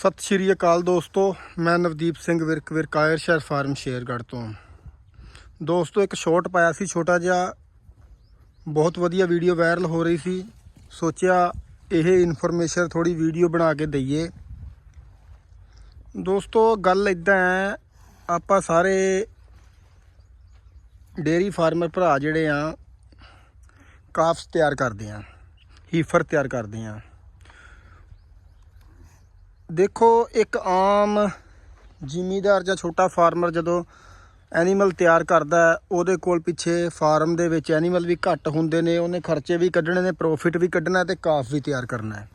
ਸਤਿ ਸ਼੍ਰੀ ਅਕਾਲ ਦੋਸਤੋ, ਮੈਂ ਨਵਦੀਪ ਸਿੰਘ ਵਿਰਕ ਵਿਰਕਾਇਰ ਸ਼ਹਿਰ ਫਾਰਮ ਸ਼ੇਰਗੜ੍ਹ ਤੋਂ। ਦੋਸਤੋ, ਇੱਕ ਸ਼ਾਰਟ ਪਾਇਆ ਸੀ, ਛੋਟਾ ਜਿਹਾ ਬਹੁਤ ਵਧੀਆ ਵੀਡੀਓ ਵਾਇਰਲ ਹੋ ਰਹੀ ਸੀ। ਸੋਚਿਆ ਇਹ ਇਨਫੋਰਮੇਸ਼ਨ ਥੋੜੀ ਵੀਡੀਓ ਬਣਾ ਕੇ ਦਈਏ। ਦੋਸਤੋ, ਗੱਲ ਇਦਾਂ ਹੈ, ਆਪਾਂ ਸਾਰੇ ਡੇਰੀ ਫਾਰਮਰ ਭਰਾ ਜਿਹੜੇ ਆ, ਕਾਫਸ ਤਿਆਰ ਕਰਦੇ ਆ ਹੀਫਰ ਤਿਆਰ ਕਰਦੇ ਆ। ਦੇਖੋ, ਇੱਕ ਆਮ ਜ਼ਿਮੀਦਾਰ ਜਾਂ ਛੋਟਾ ਫਾਰਮਰ ਜਦੋਂ ਐਨੀਮਲ ਤਿਆਰ ਕਰਦਾ ਉਹਦੇ ਕੋਲ ਪਿੱਛੇ ਫਾਰਮ ਦੇ ਵਿੱਚ ਐਨੀਮਲ ਵੀ ਘੱਟ ਹੁੰਦੇ ਨੇ, ਉਹਨੇ ਖਰਚੇ ਵੀ ਕੱਢਣੇ ਨੇ ਪ੍ਰੋਫਿਟ ਵੀ ਕੱਢਣਾ ਤੇ ਕਾਫ ਵੀ ਤਿਆਰ ਕਰਨਾ ਹੈ।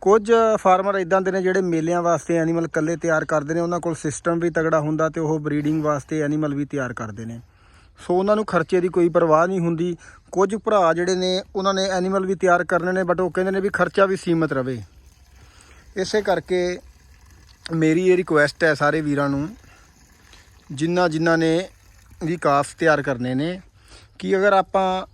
ਕੁਝ ਫਾਰਮਰ ਇਦਾਂ ਦੇ ਨੇ ਜਿਹੜੇ ਮੇਲਿਆਂ ਵਾਸਤੇ ਐਨੀਮਲ ਇਕੱਲੇ ਤਿਆਰ ਕਰਦੇ ਨੇ, ਉਹਨਾਂ ਕੋਲ ਸਿਸਟਮ ਵੀ ਤਗੜਾ ਹੁੰਦਾ ਤੇ ਉਹ ਬਰੀਡਿੰਗ ਵਾਸਤੇ ਐਨੀਮਲ ਵੀ ਤਿਆਰ ਕਰਦੇ ਨੇ। ਸੋ ਉਹਨਾਂ ਨੂੰ ਖਰਚੇ ਦੀ ਕੋਈ ਪਰਵਾਹ ਨਹੀਂ ਹੁੰਦੀ। ਕੁਝ ਭਰਾ ਜਿਹੜੇ ਨੇ, ਉਹਨਾਂ ਨੇ ਐਨੀਮਲ ਵੀ ਤਿਆਰ ਕਰਨੇ ਨੇ ਬਟ ਉਹ ਕਹਿੰਦੇ ਨੇ ਵੀ ਖਰਚਾ ਵੀ ਸੀਮਤ ਰਵੇ। ਇਸੇ ਕਰਕੇ ਮੇਰੀ ਇਹ ਰਿਕੁਐਸਟ ਹੈ ਸਾਰੇ ਵੀਰਾਂ ਨੂੰ, ਜਿਨ੍ਹਾਂ ਜਿਨ੍ਹਾਂ ਨੇ ਵੀ ਕਾਫ ਤਿਆਰ ਕਰਨੇ ਨੇ, ਕਿ ਅਗਰ ਆਪਾਂ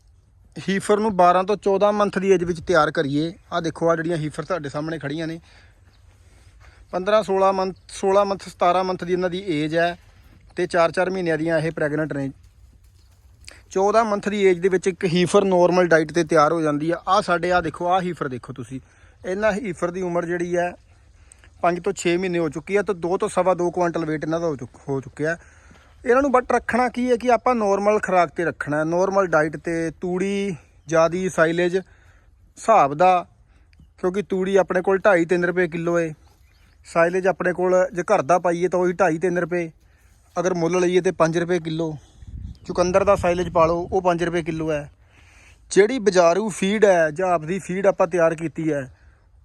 ਹੀਫਰ ਨੂੰ 12 ਤੋਂ 14 ਮੰਥ ਦੀ ਏਜ ਵਿੱਚ ਤਿਆਰ ਕਰੀਏ ਆ ਦੇਖੋ ਆ ਜਿਹੜੀਆਂ ਹੀਫਰ ਤੁਹਾਡੇ ਸਾਹਮਣੇ ਖੜੀਆਂ ਨੇ 15 16 ਮੰਥ 16 ਮੰਥ 17 ਮੰਥ ਦੀ ਇਹਨਾਂ ਦੀ ਏਜ ਹੈ ਤੇ 4-4 ਮਹੀਨਿਆਂ ਦੀਆਂ ਇਹ ਪ੍ਰੈਗਨੈਂਟ ਨੇ। 14 ਮੰਥ ਦੀ ਏਜ ਦੇ ਵਿੱਚ ਇੱਕ ਹੀਫਰ ਨੋਰਮਲ ਡਾਈਟ ਤੇ ਤਿਆਰ ਹੋ ਜਾਂਦੀ ਆ। ਆ ਸਾਡੇ ਆ ਦੇਖੋ ਆ ਹੀਫਰ ਦੇਖੋ ਤੁਸੀਂ। ਇਹਨਾਂ ਹੀਫਰ ਦੀ ਉਮਰ ਜਿਹੜੀ ਹੈ 5 ਤੋਂ 6 ਮਹੀਨੇ ਹੋ ਚੁੱਕੀ ਹੈ ਤੇ 2 ਤੋਂ ਸਵਾ 2 ਕੁਇੰਟਲ weight ਇਹਨਾਂ ਦਾ ਹੋ ਚੁੱਕ- ਹੋ ਚੁੱਕਿਆ ਇਹਨਾਂ ਨੂੰ ਬਟ ਰੱਖਣਾ ਕੀ ਹੈ ਕਿ ਆਪਾਂ ਨੋਰਮਲ ਖੁਰਾਕ ਤੇ ਰੱਖਣਾ ਹੈ। ਨੋਰਮਲ ਡਾਈਟ ਤੇ ਤੂੜੀ, ਜਿਆਦੀ ਸਾਈਲੇਜ ਹਿਸਾਬ ਦਾ, ਕਿਉਂਕਿ ਤੂੜੀ ਆਪਣੇ ਕੋਲ 2.5 3 ਰੁਪਏ ਕਿਲੋ ਏ। ਸਾਈਲੇਜ ਆਪਣੇ ਕੋਲ ਜੇ ਘਰ ਦਾ ਪਾਈਏ ਤਾਂ ਉਹੀ 2.5 3 ਰੁਪਏ। ਅਗਰ ਮੁੱਲ ਲਈਏ ਤੇ 5 ਰੁਪਏ ਕਿਲੋ। ਚੁਕੰਦਰ ਦਾ ਸਾਈਲੇਜ ਪਾ ਲਓ, ਉਹ 5 ਰੁਪਏ ਕਿਲੋ ਹੈ। ਜਿਹੜੀ ਬਾਜ਼ਾਰੂ ਫੀਡ ਹੈ ਜਾਂ ਆਪਦੀ ਫੀਡ ਆਪਾਂ ਤਿਆਰ ਕੀਤੀ ਹੈ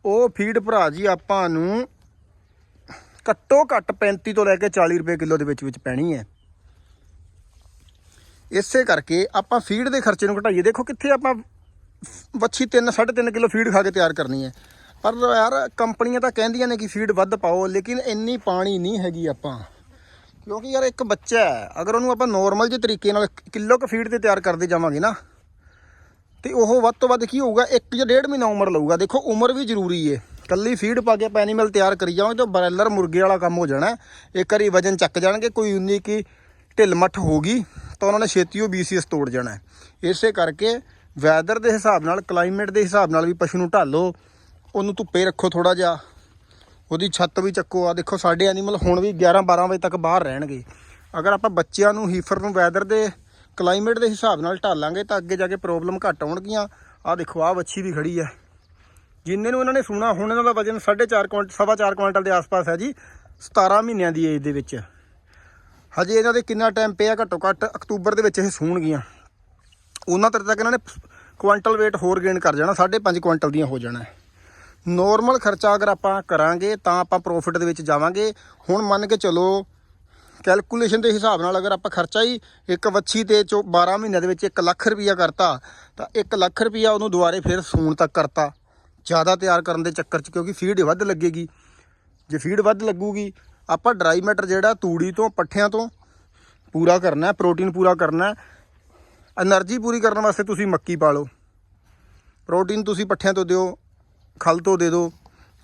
ਉਹ ਫੀਡ ਭਰਾ ਜੀ ਆਪਾਂ ਨੂੰ ਘੱਟੋ ਘੱਟ 35 ਤੋਂ ਲੈ ਕੇ 40 ਰੁਪਏ ਕਿਲੋ ਦੇ ਵਿੱਚ ਵਿੱਚ ਪੈਣੀ ਹੈ। ਇਸੇ ਕਰਕੇ ਆਪਾਂ ਫੀਡ ਦੇ ਖਰਚੇ ਨੂੰ ਘਟਾਈਏ। ਦੇਖੋ ਕਿੱਥੇ ਆਪਾਂ ਵੱਛੀ 3 3.5 ਕਿਲੋ ਫੀਡ ਖਾ ਕੇ ਤਿਆਰ ਕਰਨੀ ਹੈ। ਪਰ ਯਾਰ ਕੰਪਨੀਆਂ ਤਾਂ ਕਹਿੰਦੀਆਂ ਨੇ ਕਿ ਫੀਡ ਵੱਧ ਪਾਓ, ਲੇਕਿਨ ਇੰਨੀ ਪਾਣੀ ਨਹੀਂ ਹੈਗੀ ਆਪਾਂ। ਕਿਉਂਕਿ ਯਾਰ ਇੱਕ ਬੱਚਾ ਹੈ, ਅਗਰ ਉਹਨੂੰ ਆਪਾਂ ਨੋਰਮਲ ਜਿਹੇ ਤਰੀਕੇ ਨਾਲ ਕਿਲੋ ਕ ਫੀਡ ਤੇ ਤਿਆਰ ਕਰਦੇ ਜਾਵਾਂਗੇ ਨਾ ਤੇ ਉਹ ਵੱਧ ਤੋਂ ਵੱਧ ਕੀ ਹੋਊਗਾ, ਇੱਕ ਜਾਂ ਡੇਢ ਮਹੀਨਾ ਉਮਰ ਲਊਗਾ। ਦੇਖੋ, ਉਮਰ ਵੀ ਜ਼ਰੂਰੀ ਏ। ਕੱਲੀ ਫੀਡ ਪਾ ਕੇ ਆਪਾਂ ਐਨੀਮਲ ਤਿਆਰ ਕਰੀ ਜਾਵਾਂਗੇ, ਤਾਂ ਬਰੈਲਰ ਮੁਰਗੇ ਵਾਲਾ ਕੰਮ ਹੋ ਜਾਣਾ। ਹੈ। ਇੱਕ ਵਾਰੀ ਵਜਨ ਚੱਕ ਜਾਣਗੇ, ਕੋਈ ਉਨੀ ਕੀ ਢਿੱਲ ਮੱਠ ਹੋਗੀ ਤਾਂ ਉਹਨਾਂ ਨੇ ਛੇਤੀ ਉਹ BCS ਤੋੜ ਜਾਣਾ। ਇਸੇ ਕਰਕੇ ਵੈਦਰ ਦੇ ਹਿਸਾਬ ਨਾਲ ਕਲਾਈਮੇਟ ਦੇ ਹਿਸਾਬ ਨਾਲ ਵੀ ਪਸ਼ੂ ਨੂੰ ਢਾਲੋ, ਉਹਨੂੰ ਧੁੱਪੇ ਰੱਖੋ ਥੋੜਾ ਜਿਹਾ। ਉਹਦੀ ਛੱਤ ਵੀ ਚੱਕੋ। ਆ ਦੇਖੋ, ਸਾਡੇ ਐਨੀਮਲ ਹੁਣ ਵੀ 11 12 ਵਜੇ ਤੱਕ ਬਾਹਰ ਰਹਿਣਗੇ। ਅਗਰ ਆਪਾਂ ਬੱਚਿਆਂ ਨੂੰ ਹੀਫਰ ਨੂੰ ਵੈਦਰ ਦੇ ਕਲਾਈਮੇਟ ਦੇ ਹਿਸਾਬ ਨਾਲ ਢਾਲਾਂਗੇ ਤਾਂ ਅੱਗੇ ਜਾ ਕੇ ਪ੍ਰੋਬਲਮ ਘੱਟ ਆਉਣਗੀਆਂ। ਆ ਦੇਖੋ ਆ ਵੱਛੀ ਵੀ ਖੜੀ ਹੈ। ਜਿੰਨੇ ਨੂੰ ਇਹਨਾਂ ਨੇ ਸੂਣਾ, ਹੁਣ ਇਹਨਾਂ ਦਾ ਵਜਨ 4.5 ਕੁਇੰਟਲ ਸਵਾ ਚਾਰ ਕੁਇੰਟਲ ਦੇ ਆਸ-ਪਾਸ ਹੈ ਜੀ 17 ਮਹੀਨਿਆਂ ਦੀ ਏਜ ਦੇ ਵਿੱਚ। ਹਜੇ ਇਹਨਾਂ ਦੇ ਕਿੰਨਾ ਟਾਈਮ ਪਿਆ, ਘੱਟੋ ਘੱਟ ਅਕਤੂਬਰ ਦੇ ਵਿੱਚ ਇਹ ਸੂਣਗੀਆਂ। ਉਹਨਾਂ ਤੱਕ ਤੱਕ ਇਹਨਾਂ ਨੇ ਕੁਇੰਟਲ weight ਹੋਰ ਗੇਨ ਕਰ ਜਾਣਾ 5.5 ਕੁਇੰਟਲ ਦੀਆਂ ਹੋ ਜਾਣਾ। ਨੋਰਮਲ ਖਰਚਾ ਅਗਰ ਆਪਾਂ ਕਰਾਂਗੇ, ਤਾਂ ਆਪਾਂ ਪ੍ਰੋਫਿਟ ਦੇ ਵਿੱਚ ਜਾਵਾਂਗੇ। ਹੁਣ ਮੰਨ ਕੇ ਚਲੋ ਕੈਲਕੂਲੇਸ਼ਨ ਦੇ ਹਿਸਾਬ ਨਾਲ ਅਗਰ ਆਪਾਂ ਖਰਚਾ ਹੀ ਇੱਕ ਵੱਛੀ ਤੇ ਚੋ 12 ਮਹੀਨਿਆਂ ਦੇ ਵਿੱਚ 1 ਲੱਖ ਰੁਪਈਆ ਕਰਤਾ, ਤਾਂ 1 ਲੱਖ ਰੁਪਈਆ ਉਹਨੂੰ ਦੁਬਾਰੇ ਫਿਰ ਸੂਣ ਤੱਕ ਕਰਤਾ। ਜ਼ਿਆਦਾ ਤਿਆਰ ਕਰਨ ਦੇ ਚੱਕਰ 'ਚ ਕਿਉਂਕਿ ਫੀਡ ਵੱਧ ਲੱਗੇਗੀ। ਜੇ ਫੀਡ ਵੱਧ ਲੱਗੂਗੀ, ਆਪਾਂ ਡਰਾਈ ਮੈਟਰ ਜਿਹੜਾ ਤੂੜੀ ਤੋਂ, ਪੱਠਿਆਂ ਤੋਂ ਪੂਰਾ ਕਰਨਾ ਹੈ ਪ੍ਰੋਟੀਨ ਪੂਰਾ ਕਰਨਾ ਹੈ। એનર્ਜੀ ਪੂਰੀ ਕਰਨ ਵਾਸਤੇ ਤੁਸੀਂ ਮੱਕੀ ਪਾ ਲਓ। ਪ੍ਰੋਟੀਨ ਤੁਸੀਂ ਪੱਠਿਆਂ ਤੋਂ ਦਿਓ, ਖਲ ਤੋਂ ਦੇ ਦਿਓ।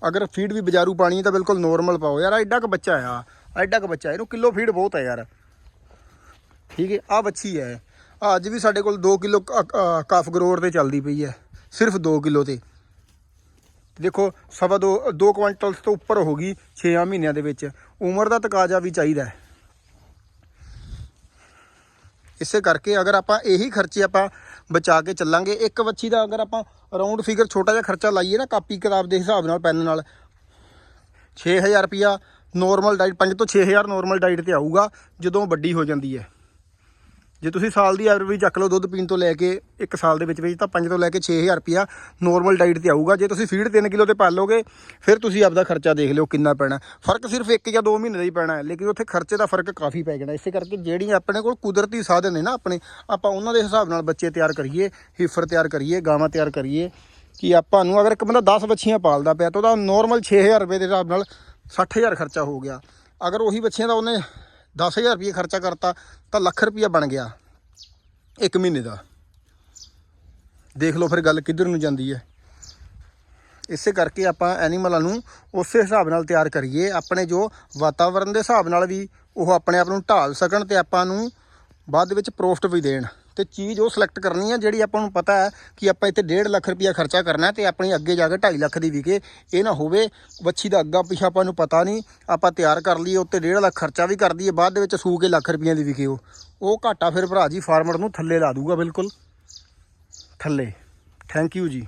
ਅਗਰ ਫੀਡ ਵੀ ਬਜ਼ਾਰੂ ਪਾਣੀ ਹੈ ਤਾਂ ਬਿਲਕੁਲ ਨੋਰਮਲ ਪਾਓ। ਯਾਰ ਐਡਾ ਕ ਬੱਚਾ ਆ। ਐਡਾ ਕੁ ਬੱਚਾ, ਇਹਨੂੰ ਕਿਲੋ ਫੀਡ ਬਹੁਤ ਹੈ ਯਾਰ। ਠੀਕ ਹੈ ਆ ਬੱਚੀ ਹੈ। ਆਹ ਅੱਜ ਵੀ ਸਾਡੇ ਕੋਲ 2 ਕਿਲੋ ਕਾਫ ਗਰੋਰ ਤੇ ਚੱਲਦੀ ਪਈ ਹੈ। ਸਿਰਫ 2 ਕਿਲੋ ਤੇ। ਦੇਖੋ, ਸਵਾ ਦੋ 2 ਕੁਇੰਟਲ ਤੋਂ ਉੱਪਰ ਹੋ ਗਈ 6 ਮਹੀਨਿਆਂ ਦੇ ਵਿੱਚ। ਉਮਰ ਦਾ ਤਕਾਜ਼ਾ ਵੀ ਚਾਹੀਦਾ ਹੈ। ਇਸੇ ਕਰਕੇ ਅਗਰ ਆਪਾਂ ਇਹੀ ਖਰਚੇ ਆਪਾਂ ਬਚਾ ਕੇ ਚੱਲਾਂਗੇ, ਇੱਕ ਵੱਛੀ ਦਾ ਅਗਰ ਆਪਾਂ ਰਾਉਂਡ ਫਿਗਰ ਛੋਟਾ ਜਿਹਾ ਖਰਚਾ ਲਾਈਏ ਨਾ ਕਾਪੀ ਕਿਤਾਬ ਦੇ ਹਿਸਾਬ ਨਾਲ, ਪੈਨ ਨਾਲ 6000 ਰੁਪਿਆ ਨੋਰਮਲ ਡਾਈਟ 5 ਤੋਂ 6000 ਨੋਰਮਲ ਡਾਈਟ ਤੇ ਆਊਗਾ, ਜਦੋਂ ਵੱਡੀ ਹੋ ਜਾਂਦੀ ਹੈ। ਜੇ ਤੁਸੀਂ ਸਾਲ ਦੀ ਐਵਰੇਜ ਚੱਕ ਲਓ ਦੁੱਧ ਪੀਣ ਤੋਂ ਲੈ ਕੇ ਇੱਕ ਸਾਲ ਦੇ ਵਿੱਚ ਵਿੱਚ, ਤਾਂ 5 ਤੋਂ ਲੈ ਕੇ 6000 ਰੁਪਿਆ ਨੋਰਮਲ ਡਾਈਟ ਤੇ ਆਊਗਾ। ਜੇ ਤੁਸੀਂ ਫੀਡ 3 ਕਿਲੋ ਤੇ ਪਾਲੋਗੇ, ਫਿਰ ਤੁਸੀਂ ਆਪਦਾ ਖਰਚਾ ਦੇਖ ਲਿਓ ਕਿੰਨਾ ਪੈਣਾ। ਫ਼ਰਕ ਸਿਰਫ 1 ਜਾਂ 2 ਮਹੀਨੇ ਦਾ ਹੀ ਪੈਣਾ ਹੈ, ਲੇਕਿਨ ਉੱਥੇ ਖਰਚੇ ਦਾ ਫ਼ਰਕ ਕਾਫੀ ਪੈ ਜਾਣਾ। ਇਸੇ ਕਰਕੇ ਜਿਹੜੀਆਂ ਆਪਣੇ ਕੋਲ ਕੁਦਰਤੀ ਸਾਧਨ ਨੇ ਨਾ ਆਪਣੇ, ਆਪਾਂ ਉਹਨਾਂ ਦੇ ਹਿਸਾਬ ਨਾਲ ਬੱਚੇ ਤਿਆਰ ਕਰੀਏ ਹੀਫਰ ਤਿਆਰ ਕਰੀਏ, ਗਾਵਾਂ ਤਿਆਰ ਕਰੀਏ, ਕਿ ਆਪਾਂ ਨੂੰ ਅਗਰ ਇੱਕ ਬੰਦਾ 10 ਬੱਚੀਆਂ ਪਾਲਦਾ ਪਿਆ, ਤਾਂ ਉਹਦਾ ਨੋਰਮਲ 6000 ਰੁਪਏ ਦੇ ਹਿਸਾਬ ਨਾਲ 60000 ਖਰਚਾ ਹੋ ਗਿਆ। ਅਗਰ ਉਹੀ ਬੱਚਿਆਂ ਦਾ ਉਹਨੇ 10000 ਰੁਪਏ ਖਰਚਾ ਕਰਤਾ, ਤਾਂ ਲੱਖ ਰੁਪਇਆ ਬਣ ਗਿਆ ਇੱਕ ਮਹੀਨੇ ਦਾ। ਦੇਖ ਲਓ ਫਿਰ ਗੱਲ ਕਿੱਧਰ ਨੂੰ ਜਾਂਦੀ ਹੈ। ਇਸੇ ਕਰਕੇ ਆਪਾਂ ਐਨੀਮਲਾਂ ਨੂੰ ਉਸੇ ਹਿਸਾਬ ਨਾਲ ਤਿਆਰ ਕਰੀਏ। ਆਪਣੇ ਜੋ ਵਾਤਾਵਰਣ ਦੇ ਹਿਸਾਬ ਨਾਲ ਵੀ ਉਹ ਆਪਣੇ ਆਪ ਨੂੰ ਢਾਲ ਸਕਣ ਤੇ ਆਪਾਂ ਨੂੰ ਬਾਅਦ ਵਿੱਚ ਪ੍ਰੋਫਿਟ ਵੀ ਦੇਣ। ਤੇ ਚੀਜ਼ ਉਹ ਸਿਲੈਕਟ ਕਰਨੀ ਹੈ ਜਿਹੜੀ ਆਪਾਂ ਨੂੰ ਪਤਾ ਹੈ ਕਿ ਆਪਾਂ ਇੱਥੇ 1.5 ਲੱਖ ਰੁਪਇਆ ਖਰਚਾ ਕਰਨਾ ਹੈ ਤੇ ਆਪਣੀ ਅੱਗੇ ਜਾ ਕੇ 2.5 ਲੱਖ ਦੀ ਵਿਕੇ। ਇਹ ਨਾ ਹੋਵੇ, ਵੱਛੀ ਦਾ ਅੱਗਾ ਪਿਛਾ ਆਪਾਂ ਨੂੰ ਪਤਾ ਨਹੀਂ, ਆਪਾਂ ਤਿਆਰ ਕਰ ਲਈਏ ਉੱਤੇ 1.5 ਲੱਖ ਖਰਚਾ ਵੀ ਕਰ ਦਈਏ, ਬਾਅਦ ਦੇ ਵਿੱਚ ਸੂ ਕੇ ਲੱਖ ਰੁਪਈਆ ਦੀ ਵਿਕੇ ਉਹ। ਉਹ ਘਾਟਾ ਫਿਰ ਭਰਾ ਜੀ ਫਾਰਮਰ ਨੂੰ ਥੱਲੇ ਲਾ ਦੂਗਾ ਬਿਲਕੁਲ। ਥੱਲੇ। ਥੈਂਕ ਯੂ ਜੀ।